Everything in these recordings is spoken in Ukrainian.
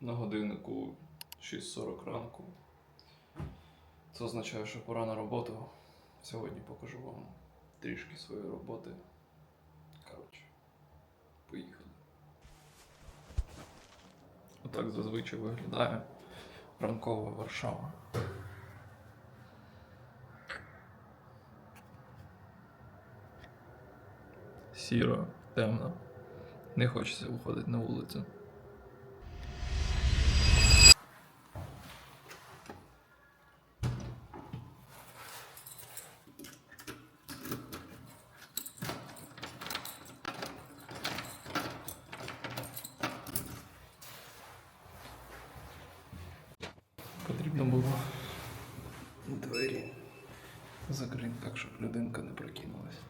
На годиннику 6.40 ранку. Це означає, що пора на роботу. Сьогодні покажу вам трішки своєї роботи. Коротше, поїхали. Отак зазвичай виглядає ранкова Варшава. Сіро, темно. Не хочеться виходити на вулицю. Потрібно було двері закрити так, щоб людинка не прокинулась.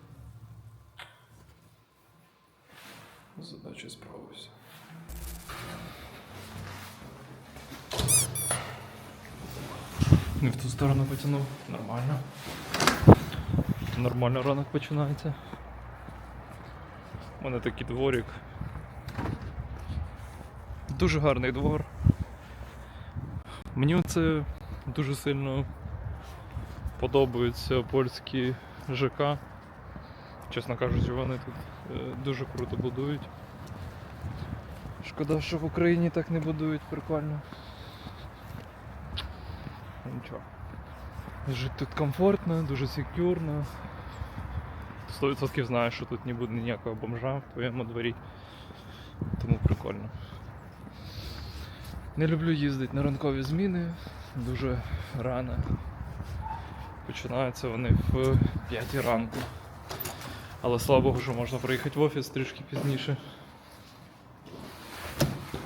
З задачею справився. Не в ту сторону потягнув. Нормально. Нормально ранок починається. У мене такий дворик. Дуже гарний двор. Мені це дуже сильно подобаються польські ЖК. Чесно кажучи, вони тут е, дуже круто будують. Шкода, що в Україні так не будують прикольно. Ну, Нічого. Жити тут комфортно, дуже секюрно. 100% знаєш, що тут не буде ніякого бомжа в твоєму дворі. Тому прикольно. Не люблю їздити на ранкові зміни дуже рано. Починаються вони в 5 ранку. Але слава Богу, що можна приїхати в офіс трішки пізніше.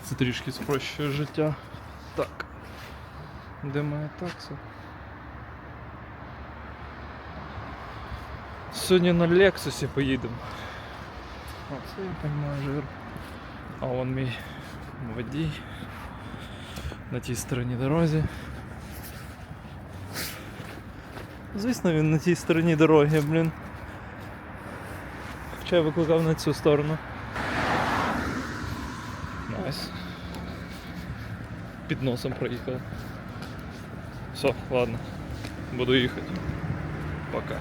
Це трішки спрощує життя. Так. Де моя такса? Сьогодні на Лексусі поїдемо. Оце я розумію жир. А вон мій водій на тій стороні дорозі. Звісно, він на тій стороні дороги, блін. Хоча я викликав на цю сторону. Найс. Під носом проїхав. Все, ладно. Буду їхати. Пока.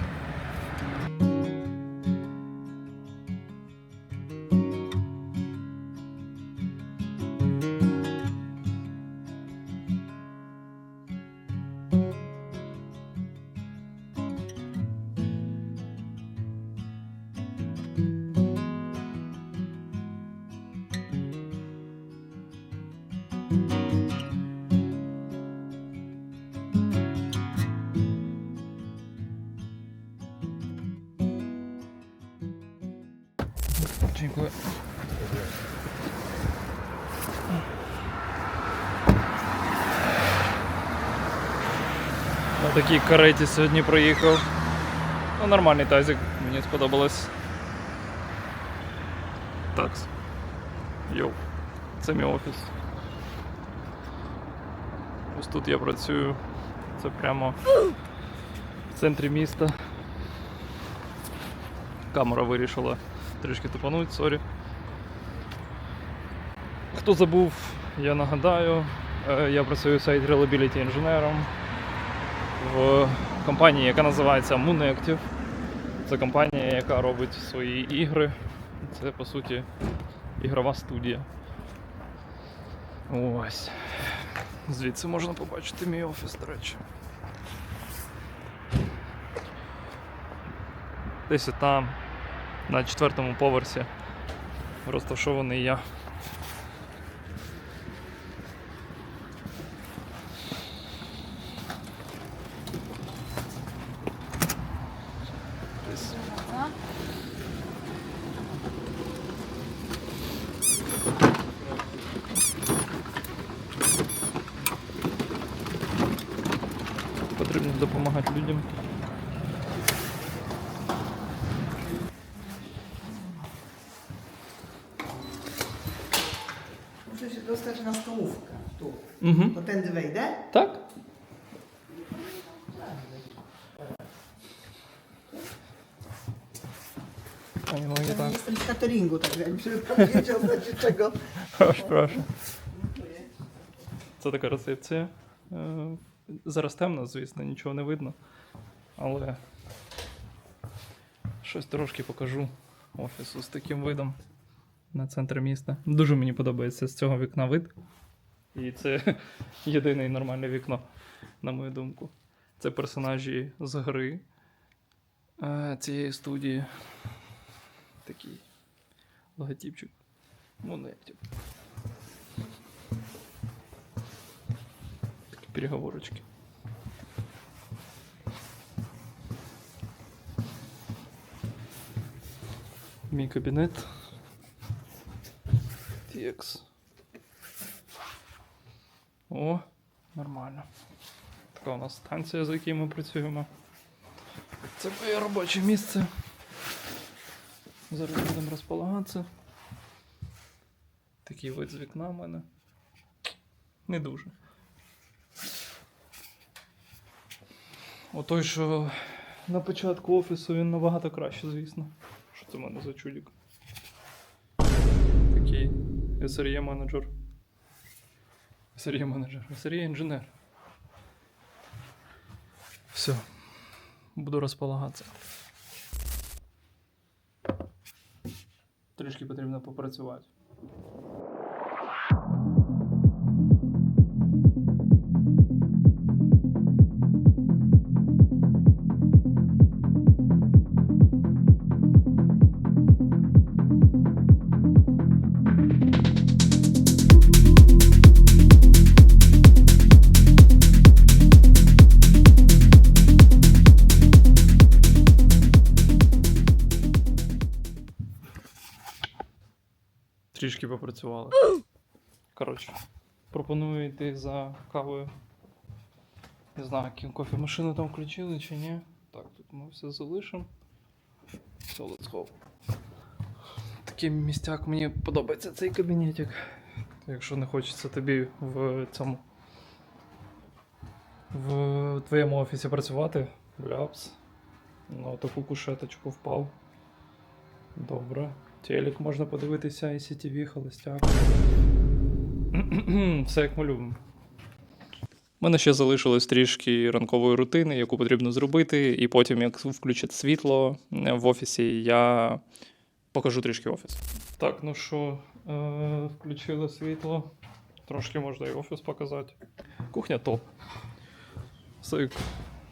Dziękuję. На такій кареті сьогодні проїхав. Ну, нормальний тазик, мені сподобалось. Такс. Йоу. Це мій офіс. Ось тут я працюю. Це прямо в центрі міста. Камера вирішила трішки тупануть, сорі. Хто забув, я нагадаю, е, я працюю сайт Reliability інженером в компанії, яка називається Moonactive. Це компанія, яка робить свої ігри. Це по суті ігрова студія. Ось. Звідси можна побачити мій офіс, до речі. Десь там, на четвертому поверсі, розташований я. Десь Потрібно допомагати людям. Muszę się dostać na stołówkę. Tu. Угу. To tędy wejdę? Так? A nie tak. jestem z cateringu, także jakby się pan wiedział, w razie czego. Proszę, proszę. Dziękuję. Це така рецепція. Е, Зараз темно, звісно, нічого не видно. Але щось трошки покажу офісу з таким видом на центр міста. Дуже мені подобається з цього вікна вид. І це єдине нормальне вікно, на мою думку. Це персонажі з гри е, цієї студії. Такий логотипчик. Монетик. Такі переговорочки. Мій кабінет. Текс. О, нормально. Така у нас станція, за якою ми працюємо. Це моє робоче місце. Зараз будемо розполагатися. Такий вид з вікна в мене. Не дуже. Отой, що на початку офісу він набагато краще, звісно. Що це в мене за чудик? SRE менеджер. SRE менеджер, SRE інженер. Все. Буду розполагатися. Трішки потрібно попрацювати. Трішки попрацювали. Коротше, пропоную йти за кавою. Не знаю, ки- кофемашину там включили чи ні. Так, тут ми все залишимо. Все, let's go. Такий містяк мені подобається цей кабінетик. Якщо не хочеться тобі в цьому. В твоєму офісі працювати, ляпс. На таку кушеточку впав. Добре. Телек можна подивитися, і ICTV, холостяк. Все як ми любимо. У мене ще залишилось трішки ранкової рутини, яку потрібно зробити, і потім, як включать світло е, в офісі, я покажу трішки офіс. Так, ну що, е- включили світло. Трошки можна і офіс показати. Кухня топ. В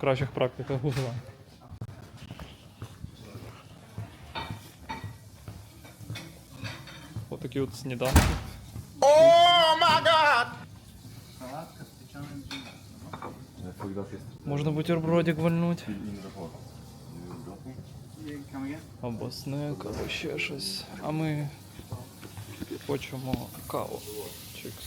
кращих практиках Гугла. Отакі от сніданки. Можна бутербродик вальнуть. Або снек, або ще щось. А ми хочемо каву. Чикс.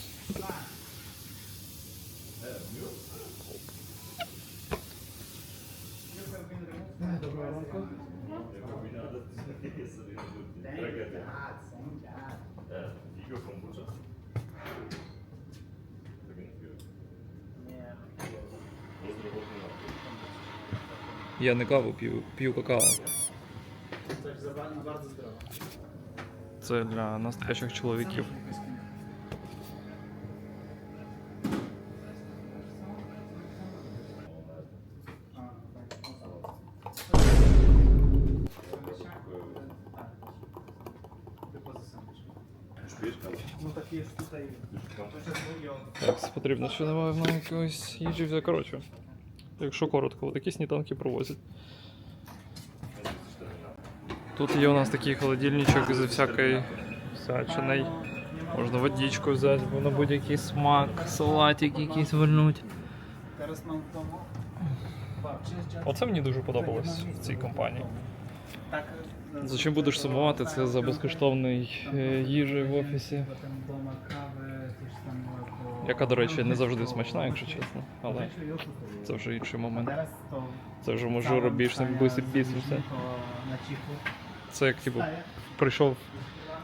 Я не каву п'ю, п'ю какао. Це для настоящих чоловіків. Так, потрібно ще давай на якоїсь їжі взяти. Коротше, якщо коротко, такі сніданки провозять. Тут є у нас такий холодильничок зі всякою всячиною. Можна водичку взяти, на будь-який смак, салатик якийсь domu. Оце мені дуже подобалось в цій компанії. За чим будеш сумувати, це за безкоштовний е, їжі в офісі. Яка, до речі, не завжди смачна, якщо чесно. Але це вже інший момент. Це вже tylko na cichu. Це як типу прийшов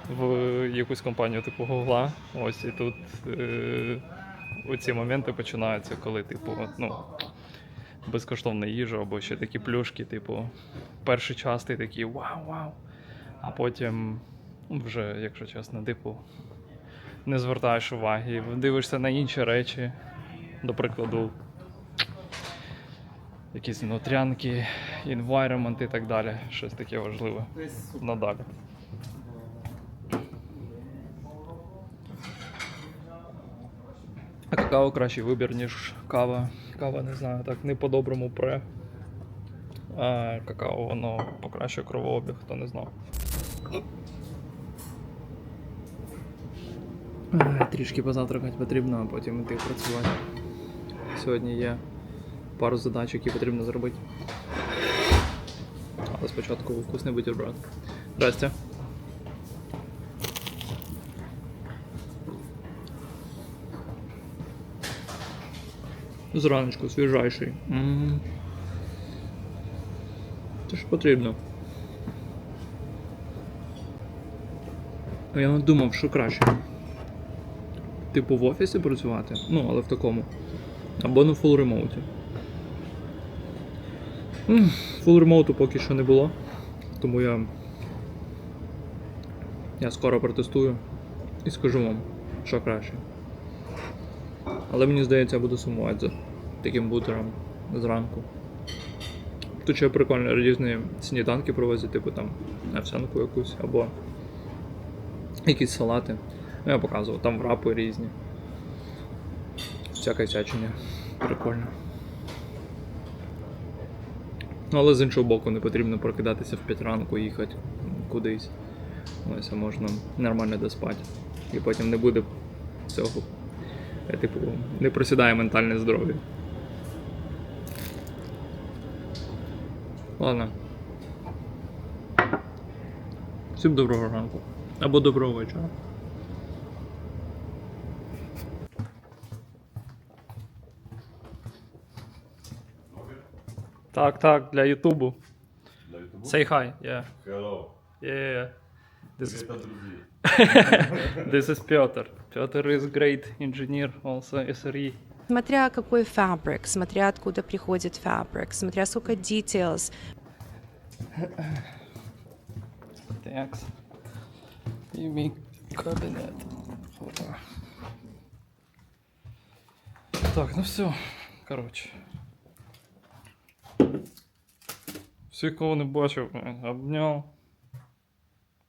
в якусь компанію типу Гугла. Ось і тут е, оці моменти починаються, коли, типу, ну, безкоштовна їжа або ще такі плюшки, типу, перший час ти такий вау, вау. А потім, ну, вже, якщо чесно, типу, не звертаєш уваги, дивишся на інші речі, до прикладу, якісь нутрянки, environment і так далі. Щось таке важливе надалі. А какао кращий вибір, ніж кава. Кава, не знаю, так не по-доброму пре. А какао воно покращує кровообіг, хто не знав. Трішки позавтракати потрібно, а потім іти працювати. Сьогодні є пару задач, які потрібно зробити. Але спочатку вкусний бутерброд. Здрасте. Зраночку свіжайший. Це ж потрібно. Я не думав, що краще. Типу в офісі працювати, ну, але в такому. Або на фул ремоуті. Фул ремоуту поки що не було. Тому я. Я скоро протестую і скажу вам, що краще. Але мені здається, я буду сумувати за таким бутером зранку. Тут ще прикольно різні сніданки провозять, типу там овсянку якусь або якісь салати. Ну, я показував, там врапи різні. Всяке всячення. Прикольно. Ну, але з іншого боку, не потрібно прокидатися в 5 ранку і їхати кудись. Ось а можна нормально доспати. І потім не буде цього. е, Типу, не просідає ментальне здоров'я. Ладно. Всім доброго ранку. Або доброго вечора. Так, так, для Ютубу. Для Ютубу? Say hi, yeah. Hello. Yeah, yeah, yeah. This is, Привет, друзі. this is Piotr. Piotr is great engineer, also SRE. Смотря какой фабрик, смотря откуда приходит фабрик, смотря сколько details. Thanks. І мій кабінет. Опа. Так, ну все. Коротше. Всіх, кого не бачив, обняв.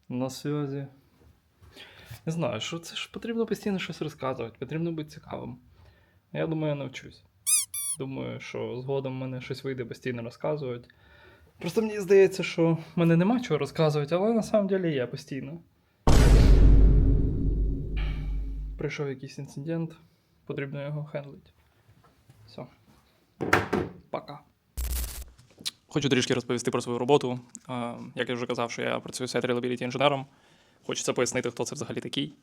На связі. Не знаю, що це ж потрібно постійно щось розказувати, потрібно бути цікавим. Я думаю, я навчусь. Думаю, що згодом в мене щось вийде постійно розказувати. Просто мені здається, що в мене нема чого розказувати, але на самом деле є постійно. Прийшов якийсь інцидент, потрібно його хендлити. Все. Пока. Хочу трішки розповісти про свою роботу. Як я вже казав, що я працюю сайт Reliability інженером. Хочеться пояснити, хто це взагалі такий.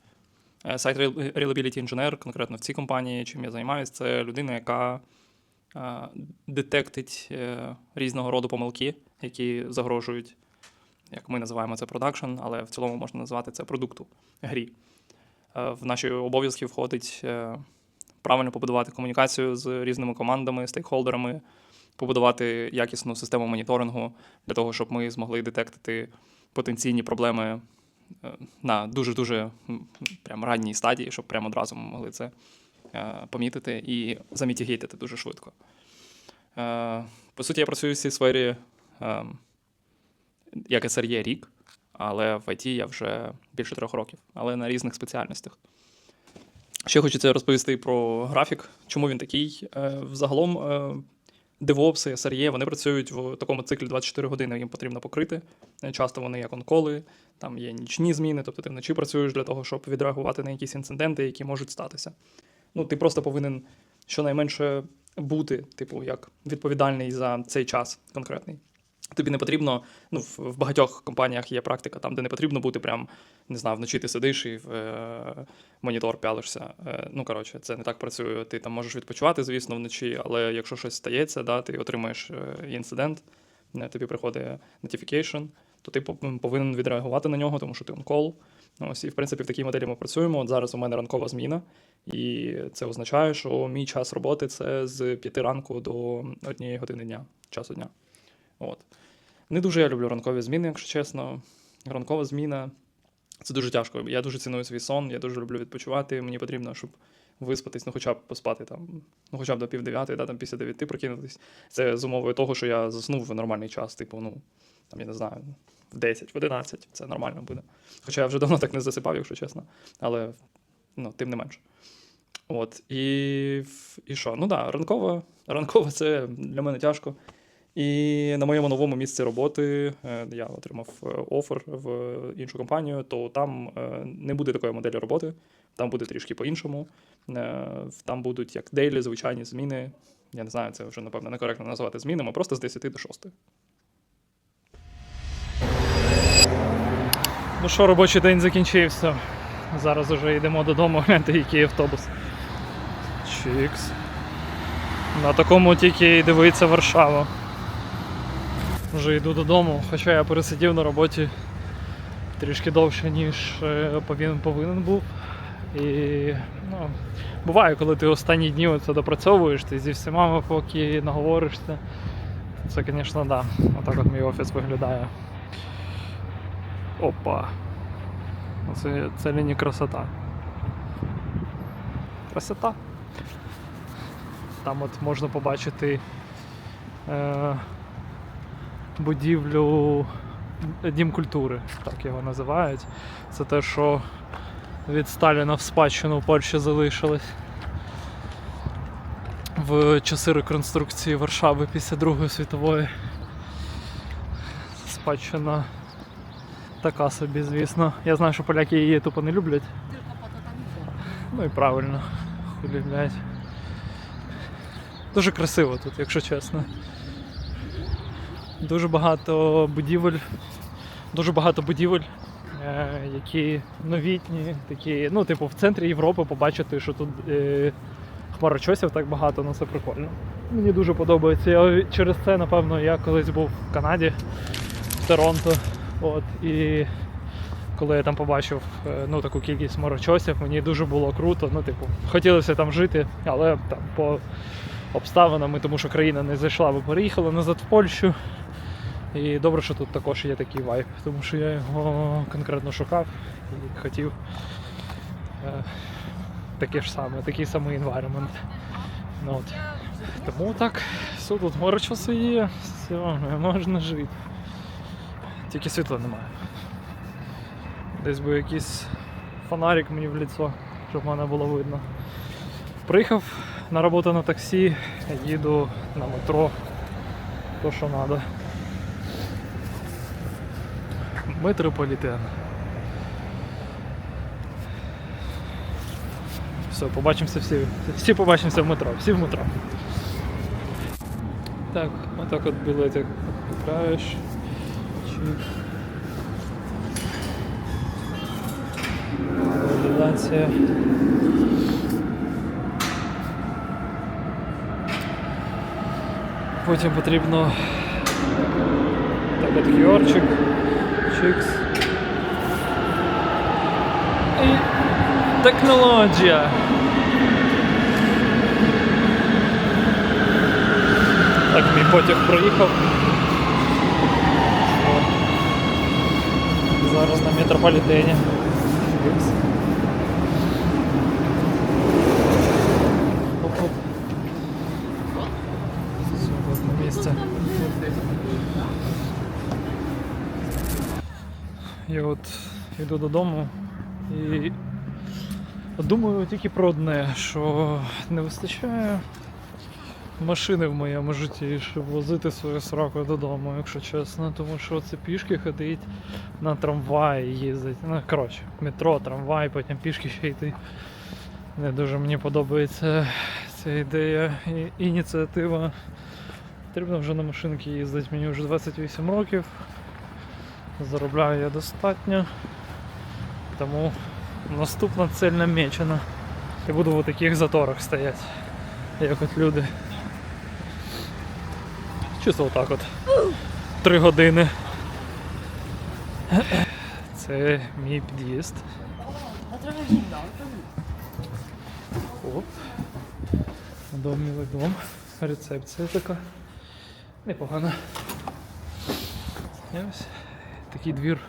Е, Сайт Rel- Reliability інженер, конкретно в цій компанії, чим я займаюся, це людина, яка е, детектить е, різного роду помилки, які загрожують, як ми називаємо це продакшн, але в цілому можна назвати це продукту грі. В наші обов'язки входить правильно побудувати комунікацію з різними командами, стейкхолдерами, побудувати якісну систему моніторингу для того, щоб ми змогли детектити потенційні проблеми е, на дуже-дуже прям ранній стадії, щоб прямо одразу ми могли це е, помітити і замітігейтити дуже швидко. Е, По суті, я працюю в цій сфері е, як SRE рік, але в IT я вже більше трьох років, але на різних спеціальностях. Ще хочеться розповісти про графік, чому він такий. Взагалом, DevOps SRE, вони працюють в такому циклі 24 години, їм потрібно покрити. Е, Часто вони як онколи, там є нічні зміни, тобто ти вночі працюєш для того, щоб відреагувати на якісь інциденти, які можуть статися. Ну, ти просто повинен щонайменше бути, типу, як відповідальний за цей час конкретний. Тобі не потрібно, ну, в, багатьох компаніях є практика, там, де не потрібно бути прям, не знаю, вночі ти сидиш і в е, монітор пялишся. Е, ну, коротше, це не так працює. Ти там можеш відпочивати, звісно, вночі, але якщо щось стається, да, ти отримаєш е, інцидент, е, тобі приходить notification, то ти повинен відреагувати на нього, тому що ти on-call. Ось, і в принципі в такій моделі ми працюємо. От зараз у мене ранкова зміна, і це означає, що мій час роботи це з 5 ранку до 1 години дня, часу дня. От. Не дуже я люблю ранкові зміни, якщо чесно. Ранкова зміна Це дуже тяжко. Я дуже ціную свій сон, я дуже люблю відпочивати. Мені потрібно, щоб виспатись, ну хоча б поспати там, ну хоча б до пів дев'ятої, да, там після дев'яти прокинутись. Це з умовою того, що я заснув в нормальний час, типу, ну, там, я не знаю, в 10, в 11, це нормально буде. Хоча я вже давно так не засипав, якщо чесно. Але ну, тим не менше. От, і, і що? Ну так, да, ранково, ранково це для мене тяжко. І на моєму новому місці роботи е, я отримав е, офер в іншу компанію, то там е, не буде такої моделі роботи, там буде трішки по-іншому. Там будуть як дейлі, звичайні зміни. Я не знаю, це вже, напевно, некоректно називати змінами, просто з 10 до 6. Ну що, робочий день закінчився. Зараз вже йдемо додому, гляньте, який автобус. Чікс. На такому тільки і дивиться Варшава. Вже йду додому, хоча я пересидів на роботі трішки довше, ніж е, повинен, повинен був. І ну, буває, коли ти останні дні це допрацьовуєш, ти зі всіма поки наговоришся. Це, звісно, да. Отак от мій офіс виглядає. Опа. Це, це лінії красота. Красота. Там от можна побачити е, будівлю Дім культури, так його називають. Це те, що від Сталіна в спадщину в Польщі залишилось в часи реконструкції Варшави після Другої світової. Спадщина така собі, звісно. Я знаю, що поляки її тупо не люблять. Ну і правильно. Хулі, блядь. Дуже красиво тут, якщо чесно. Дуже багато будівель. Дуже багато будівель, е, які новітні, такі, ну, типу, в центрі Європи побачити, що тут е, хмарочосів так багато, ну це прикольно. Мені дуже подобається. Я через це, напевно, я колись був в Канаді, в Торонто. От, і коли я там побачив е, ну, таку кількість хмарочосів, мені дуже було круто. Ну, типу, хотілося там жити, але там по обставинам, тому що країна не зайшла, ми переїхали назад в Польщу. І добре, що тут також є такий вайб, тому що я його конкретно шукав і хотів е, таке ж саме, такий самий environment. Ну. Тому так, все тут хмарочоси є, все, можна жити. Тільки світла немає. Десь би якийсь фонарик мені в лицо, щоб мене було видно. Приїхав на роботу на таксі, їду на метро, то що треба. Метрополітен. Все, побачимося всі. Всі побачимося в метро, всі в метро. Так, отак от білетик купляєш. Чик. Потім потрібно так от QR-чик. Чикс. І технологія. Так, мій потяг проїхав. О. Зараз на метрополітені. Чикс. Оп-оп. Все, от на місце. Я от йду додому і думаю тільки про одне, що не вистачає машини в моєму житті, щоб возити свою сраку додому, якщо чесно. Тому що це пішки ходить на трамваї їздить. Ну, коротше, метро, трамвай, потім пішки ще йти. Не дуже мені подобається ця ідея і ініціатива. Потрібно вже на машинки їздити. Мені вже 28 років. Заробляю я достатньо. Тому наступна цель намечена. Я буду в таких заторах стояти. Як от люди. Чисто отак от. Три години. Це мій під'їзд. Оп. Дом милий дом. Рецепція така. Непогана. Ось такий двір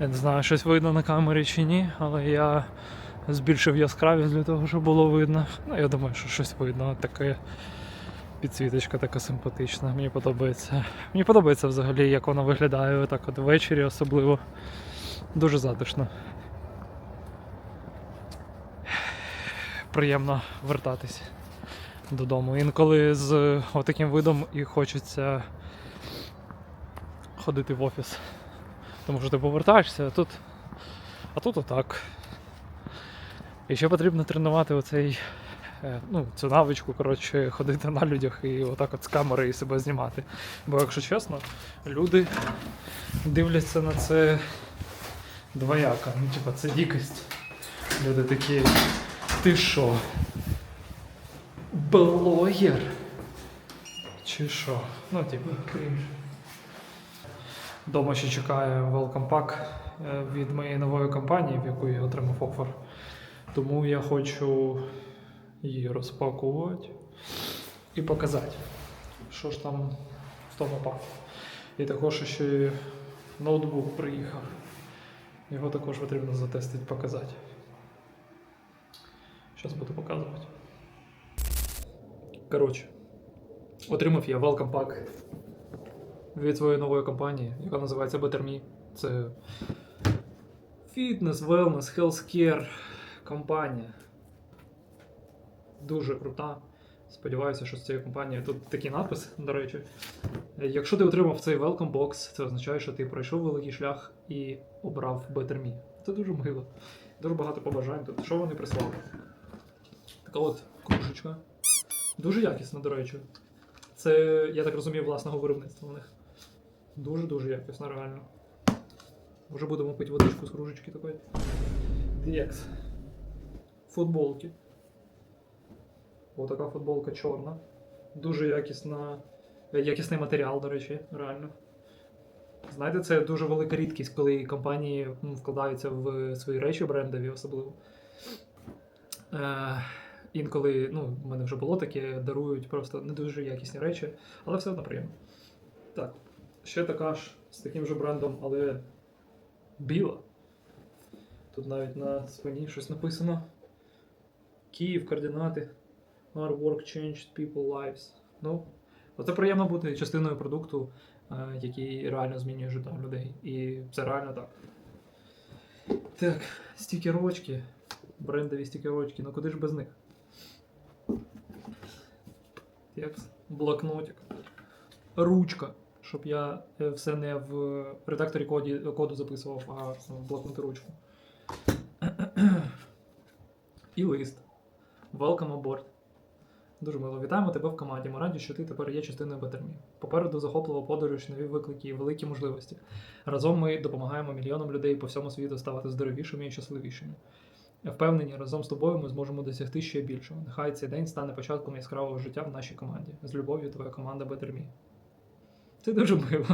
Я не знаю, щось видно на камері чи ні, але я збільшив яскравість для того, щоб було видно. Ну, я думаю, що щось видно. Таке підсвіточка така симпатична. Мені подобається. Мені подобається взагалі, як вона виглядає так от ввечері особливо. Дуже затишно. Приємно вертатись додому. Інколи з отаким видом і хочеться ходити в офіс. Тому що ти повертаєшся, а тут. А тут отак. І ще потрібно тренувати оцей, е, ну, цю навичку, коротше, ходити на людях і отак от з камери і себе знімати. Бо, якщо чесно, люди дивляться на це двояко. Ну, типа, це дикость. Люди такі. Ти що? Блогер? Чи що? Ну, типу, крінж. Дома ще чекає welcome pack е, від моєї нової компанії, в яку я отримав офер. Тому я хочу її розпакувати і показати, що ж там в тому паку. І також ще ноутбук приїхав. Його також потрібно затестити, показати. Зараз буду показувати. Коротше, отримав я welcome pack від своєї нової компанії, яка називається BetterMe. Це фітнес, wellness, healthcare компанія. Дуже крута. Сподіваюся, що з цією компанією тут такий напис, до речі. Якщо ти отримав цей welcome box, це означає, що ти пройшов великий шлях і обрав BetterMe. Це дуже мило. Дуже багато побажань тут. Що вони прислали? Така от кружечка. Дуже якісна, до речі. Це, я так розумію, власного виробництва у них. Дуже-дуже якісно, реально. Вже будемо пити водичку з кружечки такої. DX. Футболки. Ось така футболка чорна. Дуже якісна, е, якісний матеріал, до речі, реально. Знаєте, це дуже велика рідкість, коли компанії ну, вкладаються в свої речі брендові особливо. Е, інколи, ну, в мене вже було таке, дарують просто не дуже якісні речі, але все одно приємно. Так, ще така ж з таким же брендом, але біла. Тут навіть на спині щось написано. Київ, координати. Our work changed people lives. Ну, це приємно бути частиною продукту, е, який реально змінює життя людей. І це реально так. Так, стікерочки. Брендові стікерочки. Ну куди ж без них? Так, блокнотик. Ручка. Щоб я е, все не в редакторі коді, коду записував, а в блокноти ручку. І лист. Welcome aboard. Дуже мило. Вітаємо тебе в команді. Ми раді, що ти тепер є частиною Бетермі. Попереду захоплива подорож, нові виклики і великі можливості. Разом ми допомагаємо мільйонам людей по всьому світу ставати здоровішими і щасливішими. Впевнені, разом з тобою ми зможемо досягти ще більшого. Нехай цей день стане початком яскравого життя в нашій команді. З любов'ю, твоя команда Бетермі. Це дуже мило.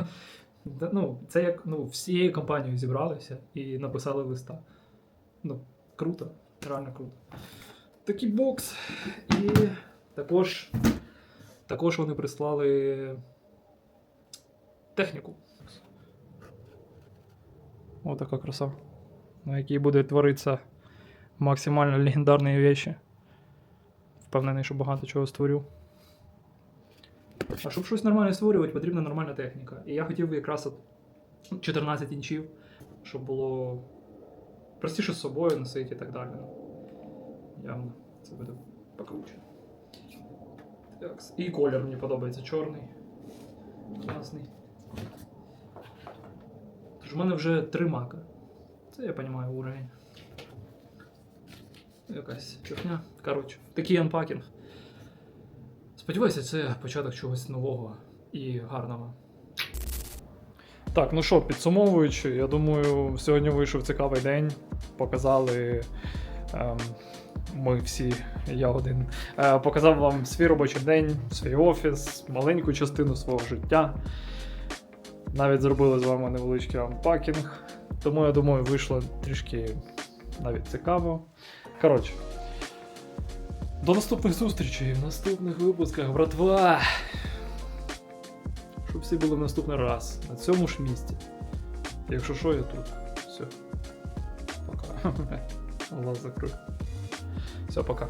Ну, це як ну, всією компанією зібралися і написали листа. Ну, круто, реально круто. Такий бокс. І також, також вони прислали техніку. Ось така краса. На якій буде творитися максимально легендарні речі. Впевнений, що багато чого створю. А щоб щось нормальне створювати, потрібна нормальна техніка. І я хотів би якраз от 14 інчів, щоб було простіше з собою носити і так далі. Явно це буде покруче. Так, і колір мені подобається чорний. Класний. Тож в мене вже три мака. Це я розумію уровень. Якась чухня. Коротше, такий анпакінг. Сподіваюся, це початок чогось нового і гарного. Так, ну що, підсумовуючи, я думаю, сьогодні вийшов цікавий день. Показали ем, ми всі, я один. Е, показав вам свій робочий день, свій офіс, маленьку частину свого життя. Навіть зробили з вами невеличкий анпакінг. Тому я думаю, вийшло трішки навіть цікаво. Коротше. До наступних зустрічей в наступних випусках, братва. Щоб всі були в наступний раз на цьому ж місці. Якщо що, я тут. Все. Пока. Лаз закрив. Все, пока.